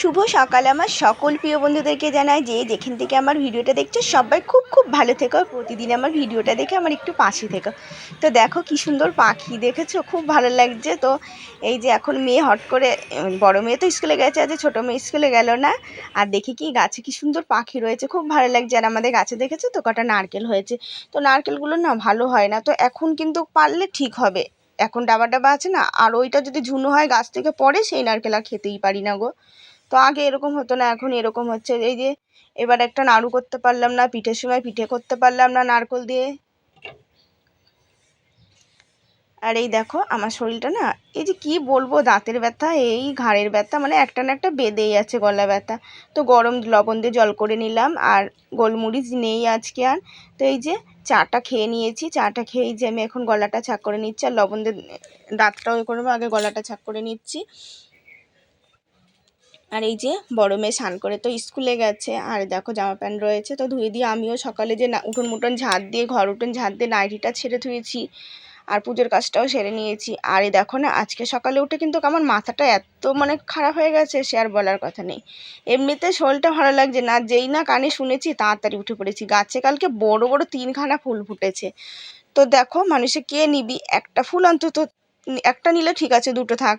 শুভ সকাল আমার সকল প্রিয় বন্ধুদেরকে জানাই যে যেখান থেকে আমার ভিডিওটা দেখছ, সবাই খুব খুব ভালো থেকো প্রতিদিন আমার ভিডিওটা দেখে আমার একটু পাশে থেকো। তো দেখো কি সুন্দর পাখি দেখেছ, খুব ভালো লাগছে। তো এই যে এখন মেয়ে হট করে, বড় মেয়ে তো স্কুলে গেছে, আজ ছোটো মেয়ে স্কুলে গেল না। আর দেখি কি গাছে কি সুন্দর পাখি রয়েছে, খুব ভালো লাগছে। আর আমাদের গাছে দেখেছ তো কটা নারকেল হয়েছে। তো নারকেলগুলো না ভালো হয় না। তো এখন কিন্তু পারলে ঠিক হবে। এখন ডাবা ডাবা আছে না, আর ওইটা যদি ঝুনো হয় গাছ থেকে পড়ে, সেই নারকেল আর খেতেই পারি না গো। তো আগে এরকম হতো না, এখন এরকম হচ্ছে। এই যে এবার একটা নাড়ু করতে পারলাম না, পিঠের সময় পিঠে করতে পারলাম না নারকল দিয়ে। আর এই দেখো আমার শরীরটা না, এই যে কি বলব, দাঁতের ব্যথা, এই ঘাড়ের ব্যথা মানে একটা না একটা বেঁধেই আছে গলা ব্যথা। তো গরম লবণ দিয়ে জল করে নিলাম, আর গোলমরিচ নেই আজকে আর। তো এই যে চাটা খেয়ে নিয়েছি, চাটা খেয়েই যে আমি এখন গলাটা ছাক করে নিচ্ছি, আর লবণ দিয়ে দাঁতটাও করব আগে গলাটা ছাক করে নিচ্ছি। আর এই যে বড় মেয়ে স্নান করে তো স্কুলে গেছে, আর দেখো জামা প্যান্ট রয়েছে, তো ধুয়ে দিয়ে আমিও সকালে যে উঠোন মুঠোন ঝাঁট দিয়ে, ঘর উঠোন ঝাঁট দিয়ে নাইটিটা ছেড়ে ধুয়েছি, আর পুজোর কাজটাও সেরে নিয়েছি। আর এই দেখো না, আজকে সকালে উঠে কিন্তু আমার মাথাটা এত মানে খারাপ হয়ে গেছে, সে আর বলার কথা নেই। এমনিতে শরীরটা ভালো লাগছে না, যেই না কানে শুনেছি তাড়াতাড়ি উঠে পড়েছি। গাছে কালকে বড় বড় তিনখানা ফুল ফুটেছে। তো দেখো মানুষে কে নিবি? একটা ফুল অন্তত, একটা নিলে ঠিক আছে, দুটো থাক।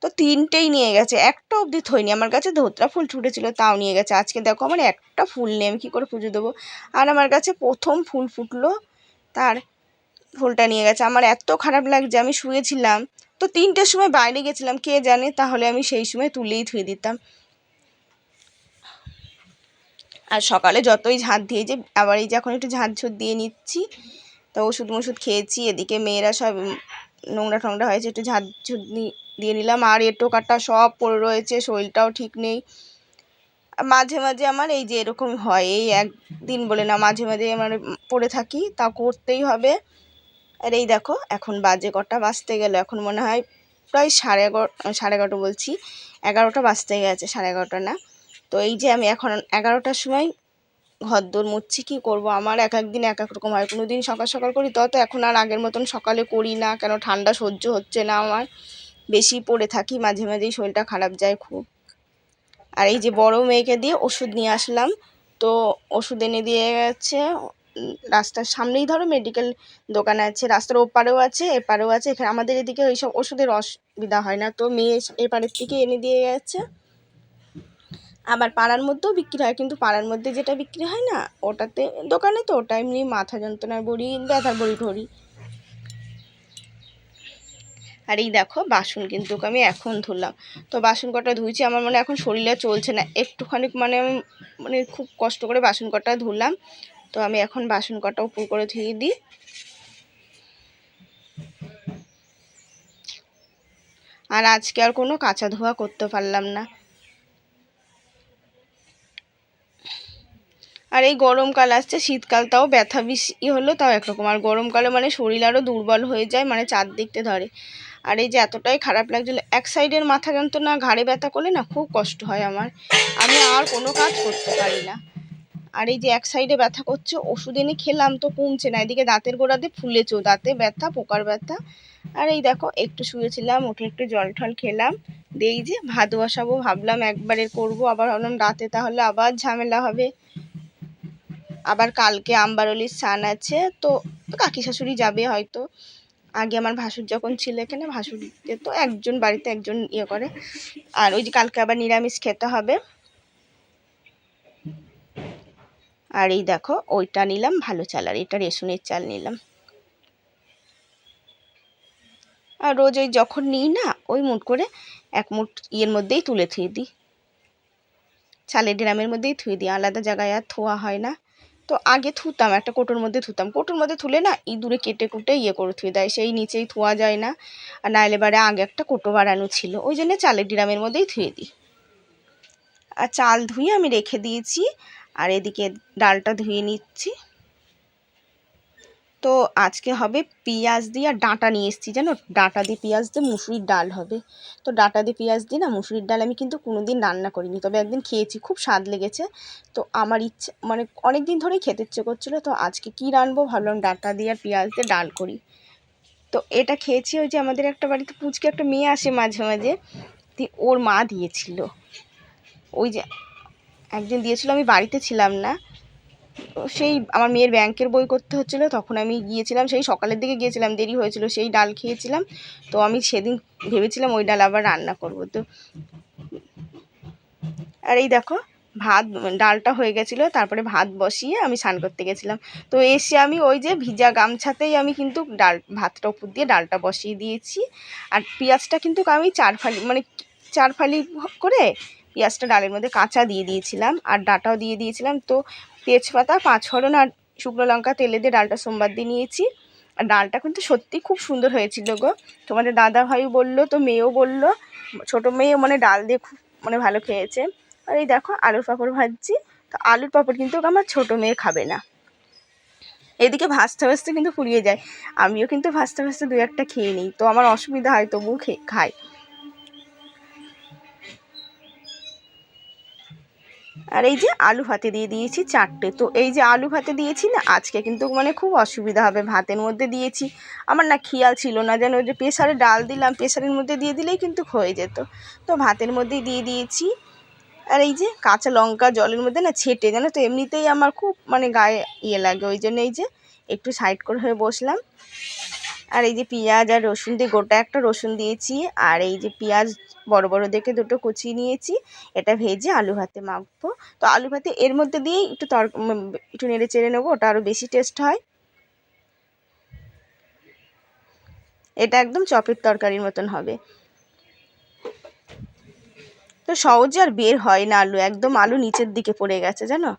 তো তিনটেই নিয়ে গেছে। একটা অবধি থইনি। আমার কাছে ধোত্রা ফুল ফুটেছিল তাও নিয়ে গেছে। আজকে দেখো আমার একটা ফুল নেই আমি কী করে পুজো দেবো? আর আমার কাছে প্রথম ফুল ফুটলো, তার ফুলটা নিয়ে গেছে। আমার এত খারাপ লাগছে, আমি শুয়েছিলাম। তো তিনটের সময় বাইরে গেছিলাম, কে জানে? তাহলে আমি সেই সময় তুলেই ধুয়ে দিতাম। আর সকালে যতই ঝাঁট দিয়ে যে, আবার এই যে এখন একটু ঝাঁট ঝুট দিয়ে নিচ্ছি, তো ওষুধ মষুধ খেয়েছি। এদিকে মেয়েরা সব নোংরা টোংরা হয়েছে, একটু ঝাঁট ঝুট নি- দিয়ে নিলাম। আর এটো কাটা সব পড়ে রয়েছে, শরীরটাও ঠিক নেই। মাঝে মাঝে আমার এই যে এরকম হয়, এই একদিন বলে না, মাঝে মাঝে আমার পড়ে থাকি, তা করতেই হবে। আর এই দেখো, এখন বাজে কটা বাজতে গেল, এখন মনে হয় প্রায় সাড়ে এগারো, সাড়ে এগারোটা বলছি। এগারোটা বাজতে গেছে, সাড়ে এগারোটা না। তো এই যে আমি এখন এগারোটার সময় ঘর দোর মুছছি, কী করব? আমার এক এক দিন এক এক রকম হয়। কোনো দিন সকাল সকাল করি, তত এখন আর আগের মতন সকালে করি না, কেন? ঠান্ডা সহ্য হচ্ছে না আমার। বেশি পড়ে থাকি, মাঝে মাঝেই শরীরটা খারাপ যায় খুব। আর এই যে বড় মেয়েকে দিয়ে ওষুধ নিয়ে আসলাম, তো ওষুধ এনে দিয়ে গেছে, রাস্তার সামনেই ধরো মেডিকেল দোকান আছে, রাস্তার ওপারেও আছে, এপারেও আছে, এখানে আমাদের এদিকে ওইসব ওষুধের অসুবিধা হয় না। তো মেয়ে এপারের থেকে এনে দিয়ে গেছে। আবার পাড়ার মধ্যেও বিক্রি হয়, কিন্তু পাড়ার মধ্যে যেটা বিক্রি হয় না, ওটাতে দোকানে তো ওটা এমনি মাথা যন্ত্রণার বড়ি, ব্যথার বড়ি ঠড়ি আর এই দেখো, বাসন কিন্তু আমি এখন ধুলাম। তো বাসন কটা ধুইছি, আমার মনে এখন শরীরে চলছে না। একটুখানি মানে মানে খুব কষ্ট করে বাসন কটা ধুলাম। তো আমি এখন বাসন কটা উপর করে ধুয়ে দিই। আর আজকে আর কোনো কাঁচা ধোয়া করতে পারলাম না। আর এই গরমকাল আসছে, শীতকাল তাও ব্যথা বেশি হলো, তাও একরকম। আর গরমকালে মানে শরীর আরও দুর্বল হয়ে যায় মানে চারদিকতে ধরে। আর এই যে এতটাই খারাপ লাগছিল, এক সাইডের মাথা যন্ত্রণা, ঘাড়ে ব্যথা করলে না খুব কষ্ট হয় আমার। আমি আর কোনো কাজ করতে পারি না। আর এই যে এক সাইডে ব্যথা করছে, ওষুধ এনে খেলাম তো কমছে না, এদিকে দাঁতের গোড়াতে ফুলেছেও দাঁতে ব্যথা, পোকার ব্যথা। আর এই দেখো, একটু শুয়েছিলাম, উঠে একটু জল টল খেলাম, দিয়ে যে ভাত বসাবো ভাবলাম একবারে করব, আবার ভাবলাম রাতে তাহলে আবার ঝামেলা হবে। আবার কালকে আমবারলির স্নান আছে, তো কাকি শাশুড়ি যাবে হয়তো। আগে আমার ভাসুর যখন ছিল এখানে ভাসুরকে তো একজন বাড়িতে একজন ইয়ে করে। আর ওই যে কালকে আবার নিরামিষ খেতে হবে। আর এই দেখো, ওইটা নিলাম, ভালো চাল। আর এটা রেশনের চাল নিলাম। আর রোজ ওই যখন নিই না, ওই মুট করে এক মুট ইয়ের মধ্যেই তুলে থুয়ে দিই। চালের ড্রামের মধ্যেই থুয়ে দিই, আলাদা জায়গায় আর থোয়া হয় না। তো আগে থুতাম, একটা কোটোর মধ্যে থুতাম। কোটোর মধ্যে থুলে না ইঁদুরে কেটে কুটে ইয়ে করে থুয়ে দেয়, সেই নিচেই থোয়া যায় না। আর নাইলে বারে আগে একটা কোটো বাড়ানো ছিল, ওই জন্য চালের ডিরামের মধ্যেই থুয়ে দিই। আর চাল ধুয়ে আমি রেখে দিয়েছি, আর এদিকে ডালটা ধুয়ে নিচ্ছি। তো আজকে হবে পেঁয়াজ দিয়ে আর ডাঁটা নিয়ে এসেছি, জানো? ডাঁটা দিয়ে পেঁয়াজ দিয়ে মুসুরির ডাল হবে। তো ডাঁটা দিয়ে পেঁয়াজ দিয়ে না মুসুরির ডাল আমি কিন্তু কোনো দিন রান্না করিনি, তবে একদিন খেয়েছি, খুব স্বাদ লেগেছে। তো আমার ইচ্ছে মানে অনেক দিন ধরেই খেতে ইচ্ছে করছিল, তো আজকে কী রানবো ভাবলাম ডাঁটা দিয়ে আর পেঁয়াজ দিয়ে ডাল করি। তো এটা খেয়েছি ওই যে আমাদের একটা বাড়িতে পুচকে একটা মেয়ে আসে মাঝে মাঝে ওর মা দিয়েছিল। ওই যে একদিন দিয়েছিল, আমি বাড়িতে ছিলাম না। সেই আমার মেয়ের ব্যাংকের বই করতে হচ্ছিল, তখন আমি গিয়েছিলাম, সেই সকালের দিকে গিয়েছিলাম, দেরি হয়েছিল, সেই ডাল খেয়েছিলাম। তো আমি সেদিন ভেবেছিলাম ওই ডাল আবার রান্না করব। তো আর এই দেখো, ভাত, ডালটা হয়ে গেছিল, তারপরে ভাত বসিয়ে আমি স্নান করতে গেছিলাম। তো এসে আমি ওই যে ভিজা গামছাতেই আমি কিন্তু ডাল, ভাতটা উপর দিয়ে ডালটা বসিয়ে দিয়েছি। আর পেঁয়াজটা কিন্তু আমি চার ফালি মানে চার ফালি করে পেঁয়াজটা ডালের মধ্যে কাঁচা দিয়ে দিয়েছিলাম আর ডাটাও দিয়ে দিয়েছিলাম। তো তেজপাতা, পাঁচফোড়ন আর শুকনো লঙ্কা তেলে দিয়ে ডালটা সোমবার দিয়ে নিয়েছি। আর ডালটা কিন্তু সত্যি খুব সুন্দর হয়েছিল গো। তোমাদের দাদা ভাই বলল, তো মেয়েও বলল, ছোটো মেয়ে মানে ডাল দিয়ে খুব মানে ভালো খেয়েছে। আর এই দেখো, আলুর পাঁপড় ভাজছি। তো আলুর পাঁপড় কিন্তু আমার ছোটো মেয়ে খাবে না। এদিকে ভাজতে ভাজতে কিন্তু ফুরিয়ে যায়। আমিও কিন্তু ভাজতে ভাজতে দু একটা খেয়ে নিই। তো আমার অসুবিধা হয়, তবুও খেয়ে খাই। আর এই যে আলু ভাতে দিয়ে দিয়েছি চারটে। তো এই যে আলু ভাতে দিয়েছি না, আজকে কিন্তু মানে খুব অসুবিধা হবে, ভাতের মধ্যে দিয়েছি। আমার না খেয়াল ছিল না যেন ওই যে প্রেসারে ডাল দিলাম প্রেশারের মধ্যে দিয়ে দিলেই কিন্তু হয়ে যেত। তো ভাতের মধ্যেই দিয়ে দিয়েছি। আর এই যে কাঁচা লঙ্কা জলের মধ্যে না ছেটে, জানো তো, এমনিতেই আমার খুব মানে গায়ে ইয়ে লাগে। ওই জন্য এই যে একটু সাইড করে হয়ে বসলাম। আর এই যে পেঁয়াজ আর রসুন দিয়ে গোটা একটা রসুন দিয়েছি, আর এই যে পেঁয়াজ বড় বড় দেখে দুটো কুচিয়ে নিয়েছি, এটা ভেজে আলু ভাতে মাখবো। তো আলু ভাতে এর মধ্যে দিয়েই একটু তর একটু নেড়ে চেড়ে নেব, ওটা আরও বেশি টেস্ট হয়। এটা একদম চপের তরকারির মতন হবে। তো সহজে আর বের হয় না আলু, একদম আলু নিচের দিকে পড়ে গেছে, জানো?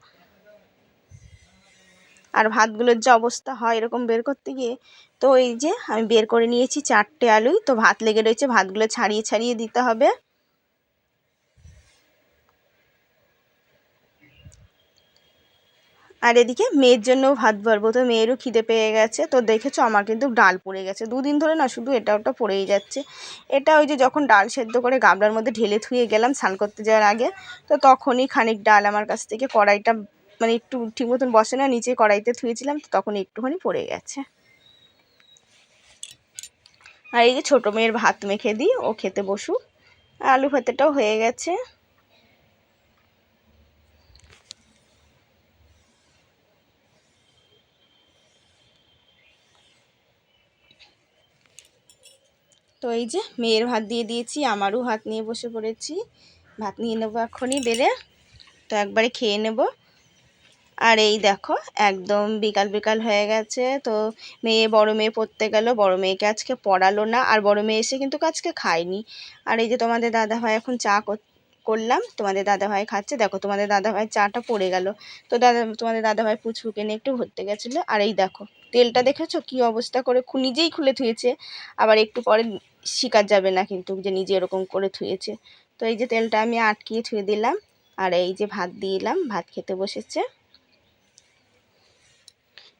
আর ভাতগুলোর যে অবস্থা হয় এরকম বের করতে গিয়ে, তো এই যে আমি বের করে নিয়েছি চারটে আলুই, তো ভাত লেগে রয়েছে, ভাতগুলো ছাড়িয়ে ছাড়িয়ে দিতে হবে। আর এদিকে মেয়ের জন্য ভাত ভরবো, তো মেয়েরও খিদে পেয়ে গেছে। তো দেখেছ আমার কিন্তু ডাল পড়ে গেছে, দুদিন ধরে না শুধু এটা ওটা পড়েই যাচ্ছে। এটা ওই যে যখন ডাল সেদ্ধ করে গামলার মধ্যে ঢেলে থুয়ে গেলাম স্নান করতে যাওয়ার আগে, তো তখনই খানিক ডাল আমার কাছ থেকে কড়াইটা মানে একটু ঠিক মতন বসে না, নিচে কড়াইতে থুয়েছিলাম তো তখন একটুখানি পড়ে গেছে। আর এই যে ছোটো মেয়ের ভাত মেখে দিই, ও খেতে বসুক। আলু ভাতেটাও হয়ে গেছে। তো এই যে মেয়ের ভাত দিয়ে দিয়েছি, আমারও ভাত নিয়ে বসে পড়েছি। ভাত নিয়ে নেব এখনই বেড়ে তো একবারে খেয়ে নেব। আর এই দেখো, একদম বিকাল বিকাল হয়ে গেছে। তো মেয়ে, বড় মেয়ে পড়তে গেল। বড় মেয়েকে আজকে পড়ালো না, আর বড় মেয়ে এসে কিন্তু আজকে খায়নি। আর এই যে তোমাদের দাদা ভাই এখন চা করলাম। তোমাদের দাদা ভাই খাচ্ছে। দেখো, তোমাদের দাদা ভাই চাটা পড়ে গেল। তো দাদা, তোমাদের দাদা ভাই পুচকুকে নিয়ে একটু ঘুরতে গেছিল। আর এই দেখো, তেলটা দেখেছ? কি অবস্থা করে নিজেই খুলে থুয়েছে আবার একটু পরে শিকার যাবে না কিন্তু যে নিজে এরকম করে থুয়েছে তো এই যে তেলটা আমি আটকিয়ে থুয়ে দিলাম। আর এই যে ভাত দিলাম ভাত খেতে বসেছে।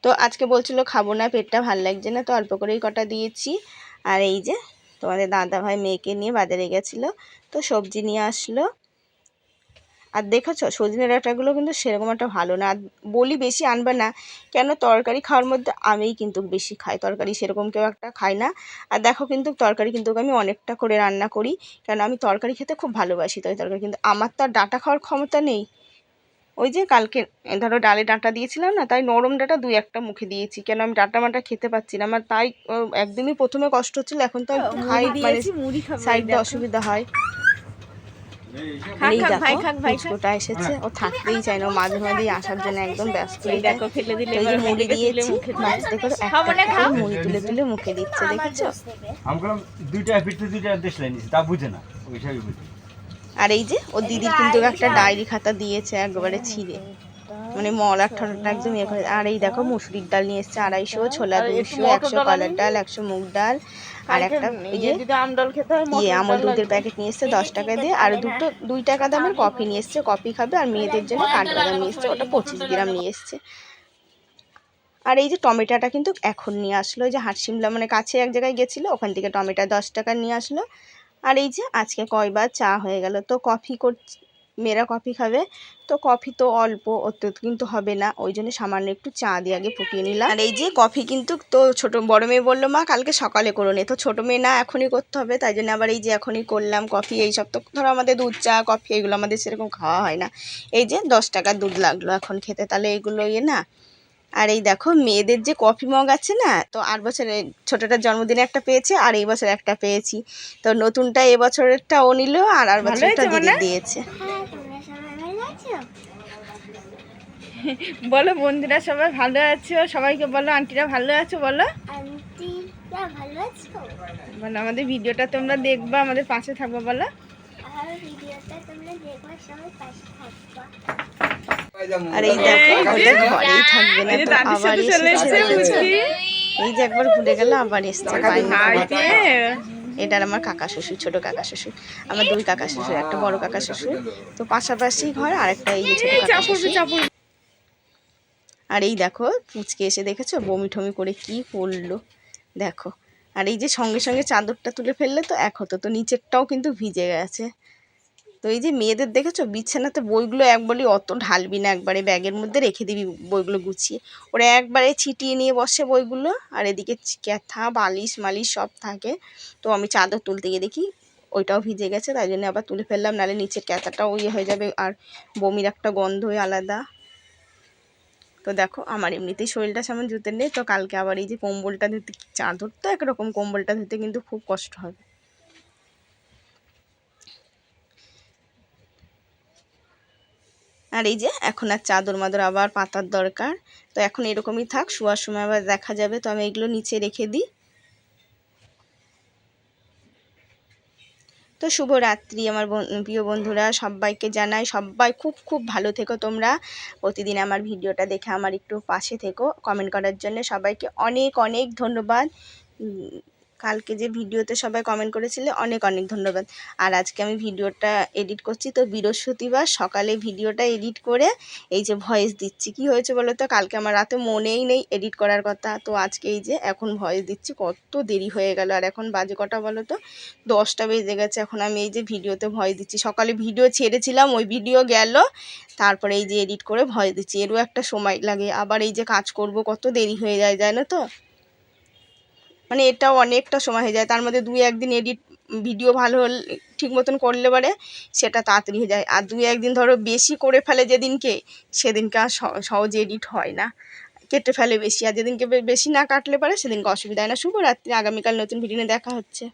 তো আজকে বলছিল খাব না, পেটটা ভালো লাগছে না, তো অল্প করেই কটা দিয়েছি। আর এই যে তোমাদের দাদা ভাই মেয়েকে নিয়ে বাজারে গেছিল, তো সবজি নিয়ে আসলো। আর দেখেছ, সজনে ডাঁটাগুলো কিন্তু সেরকম একটা ভালো না। বলি বেশি আনবে না, কেন তরকারি খাওয়ার মধ্যে আমিই কিন্তু বেশি খাই। তরকারি সেরকম কেউ একটা খাই না। আর দেখো কিন্তু তরকারি কিন্তু আমি অনেকটা করে রান্না করি, কেন আমি তরকারি খেতে খুব ভালোবাসি, তাই তরকারি কিন্তু আমার তো আর ডাঁটা খাওয়ার ক্ষমতা নেই। ওই যে কালকে ধরো ডালে ডাঁটা দিয়েছিলাম না তাই নরম ডাঁটা দুই একটা মুখে দিয়েছি। কেন আমি ডাঁটা মাটা খেতে পাচ্ছি না? আমার তাই একদমই প্রথমে কষ্ট হচ্ছিল এখন তো খাই মানে সাইডে অসুবিধা হয়। এই দেখো এসেছে। ও থাকতেই চায় না মাঝে মাঝেই আসার জন্য একদম ব্যস্ত দেখো ফেলে দিলে এই যে মুড়ি দিয়েছি নাচতে করে একটা মুড়ি তুলে তুলে মুখে দিচ্ছে দেখেছ? দুইটা দুইটা দেশ লাইন তা বুঝে না ওইসবই বুঝে। আর এই যে ও দিদির কিন্তু একটা ডায়েরি খাতা দিয়েছে একবারে ছিঁড়ে। মানে মলার ঠোঁটটা একদম ইয়ে করে। আর এই দেখো মুসুরির ডাল নিয়ে এসছে আড়াইশো ছোলা দুশো একশো কলার ডাল একশো মুগ ডাল আর একটা এই যে ইয়ে আমল দুধের প্যাকেট নিয়ে এসছে দশ টাকা দিয়ে। আর দুটো দুই টাকা দামের কফি নিয়ে এসছে। কফি খাবে আর মেয়েদের জন্য কাঠবাদাম নিয়ে এসছে। ওটা পঁচিশ গ্রাম নিয়ে এসছে। আর এই যে টমেটোটা কিন্তু এখন নিয়ে আসলো। যে হাট হাটশিমলা মানে কাছে এক জায়গায় গেছিল ওখান থেকে টমেটো দশ টাকা নিয়ে আসলো। আর এই যে আজকে কয়বার চা হয়ে গেল, তো কফি কর, মেয়েরা কফি খাবে, তো কফি তো অল্প অত কিন্তু হবে না, ওই জন্য সামান্য একটু চা দিয়ে আগে ফুটিয়ে নিলাম। আর এই যে কফি কিন্তু তো ছোট, বড় মেয়ে বলল, মা, কালকে সকালে করো নে। তো ছোট মেয়ে না এখনই করতে হবে, তাই জন্য আবার এই যে এখনই করলাম কফি, এই সব তো ধরো আমাদের দুধ চা, কফি, এগুলো আমাদের সেরকম খাওয়া হয় না। এই যে দশ টাকার দুধ লাগল এখন খেতে, তাহলে এগুলো ইয়ে না আর এই দেখো মেয়েদের যে কফি মগ আছে না তো আট বছরে ছোটটার জন্মদিনে একটা পেয়েছে আর এই বছর একটা পেয়েছি। তো নতুনটা এবছরেরটা ও নিল আর আর বছরটা দিদি দিয়েছে। ভালো আছো বলো বন্ধুরা সবাই ভালো আছো? সবাইকে বলো আন্টিরা ভালো আছো বলো? আন্টিরা ভালো আছো? বলো আমাদের ভিডিওটা তোমরা দেখবা আমাদের পাশে থাকব বলো আর ভিডিওটা তোমরা দেখবা সবাই পাশে থাকবা আর এই দেখো ঘরেই থাকবে না তো আবার এসেছে। এই যে একবার ঘুরে গেল আবার এসছে। এটার আমার কাকা শ্বশুর ছোট কাকা শ্বশুর। আমার দুই কাকা শ্বশুর একটা বড় কাকা শ্বশুর। তো পাশাপাশি ঘর আর একটা এই যে ছোট কাকা শ্বশুর। আর এই দেখো পুচকে এসে দেখেছ? বমি ঠমি করে কি করল? দেখো। আর এই যে সঙ্গে সঙ্গে চাদরটা তুলে ফেললে তো এক হতো। তো নিচেরটাও কিন্তু ভিজে গেছে। তো এই যে মেয়েদের দেখেছ? বিছানাতে বইগুলো একবারই অত ঢালবি না একবারে, ব্যাগের মধ্যে রেখে দিবি বইগুলো গুছিয়ে। ওরা একবারে ছিটিয়ে নিয়ে বসে বইগুলো, আর এদিকে ক্যাথা বালিশ মালিশ সব থাকে। তো আমি চাদর তুলতে গিয়ে দেখি ওইটাও ভিজে গেছে, তাই জন্য আবার তুলে ফেললাম নাহলে নিচের ক্যাথাটাও ইয়ে হয়ে যাবে, আর বমির একটা গন্ধই আলাদা। তো দেখো, আমার এমনিতেই শরীরটা সেমন জুতে নেই, তো কালকে আবার এই যে কম্বলটা ধুতে, চাদর তো একরকম কম্বলটা ধুতে কিন্তু খুব কষ্ট হবে। আর এই যে এখন আর চাদর মাদর আবার পাতার দরকার। তো এখন এরকমই থাক, শোয়ার সময় আবার দেখা যাবে। তো আমি এগুলো নিচে রেখে দিই। তো শুভ রাত্রি আমার প্রিয় বন্ধুরা, সবাইকে জানাই। সবাই খুব খুব ভালো থেকো তোমরা। প্রতিদিন আমার ভিডিওটা দেখে আমার একটু পাশে থেকো। কমেন্ট করার জন্য সবাইকে অনেক অনেক ধন্যবাদ। কালকে যে ভিডিওতে সবাই কমেন্ট করেছিলে, অনেক অনেক ধন্যবাদ। আর আজকে আমি ভিডিওটা এডিট করছি, তো বৃহস্পতিবার সকালে ভিডিওটা এডিট করে এই যে ভয়েস দিচ্ছি। কি হয়েছে বলো তো? কালকে আমার রাতে মনেই নেই এডিট করার কথা। তো আজকে এই যে এখন ভয়েস দিচ্ছি, কত দেরি হয়ে গেল। আর এখন বাজে কটা বলো তো? দশটা বেজে গেছে, এখন আমি এই যে ভিডিওতে ভয়েস দিচ্ছি। সকালে ভিডিও ছেড়েছিলাম, ওই ভিডিও গেল। তারপরে এই যে এডিট করে ভয়েস দিচ্ছি। এরও একটা সময় লাগে। আবার এই যে কাজ করব, কত দেরি হয়ে যায়, জানো তো? মানে এটাও অনেকটা সময় হয়ে যায়। তার মধ্যে দুই একদিন এডিট ভিডিও ভালো হলে, ঠিক মতন করলে পারে সেটা তাড়াতাড়ি হয়ে যায়। আর দুই একদিন ধরো বেশি করে ফেলে যেদিনকে, সেদিনকে আর সহজে এডিট হয় না। কেটে ফেলে বেশি। আর যেদিনকে বেশি না কাটলে পারে সেদিনকে অসুবিধা হয় না। শুভরাত্রি। আগামীকাল নতুন ভিডিও দেখা হচ্ছে।